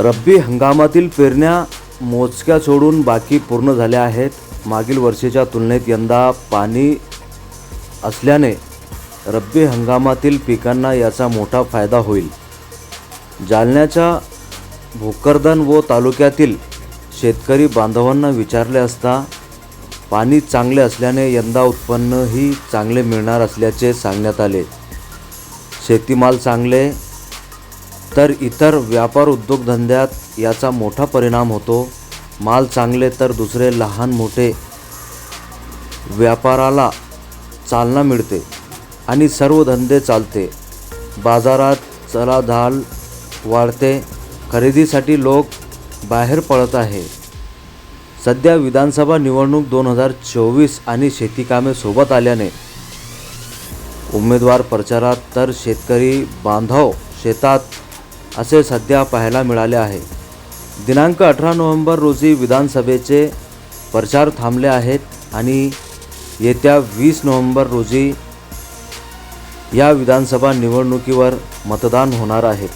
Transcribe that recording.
रब्बी हंगामातील पेरण्या मोजक्या सोडून बाकी पूर्ण झाल्या आहेत. मागील वर्षीच्या तुलनेत यंदा पाणी असल्याने रब्बी हंगामातील पिकांना याचा मोठा फायदा होईल. जालन्याच्या भोकरदन व तालुक्यातील शेतकरी बांधवांना विचारले असता पाणी चांगले असल्याने यंदा उत्पन्नही चांगले मिळणार असल्याचे सांगण्यात आले. शेतीमाल चांगले तर इतर व्यापार उद्योगधंद्यात याचा मोठा परिणाम होतो. माल चांगले तर दुसरे लहान मोठे व्यापाराला चालना मिळते आणि सर्व धंदे चालते. बाजारात चलाधाल वाढते. खरेदीसाठी लोक बाहेर पडत आहे. सध्या विधानसभा निवडणूक दोन हजार चोवीस आणि शेतीकामे सोबत आल्याने उमेदवार प्रचारात तर शेतकरी बांधव शेतात असे सध्या पाहायला मिळाले आहे. दिनांक अठरा नोव्हेंबर रोजी विधानसभेचे प्रचार थांबले आहेत आणि येत्या वीस नोव्हेंबर रोजी या विधानसभा निवडणुकीवर मतदान होणार आहे.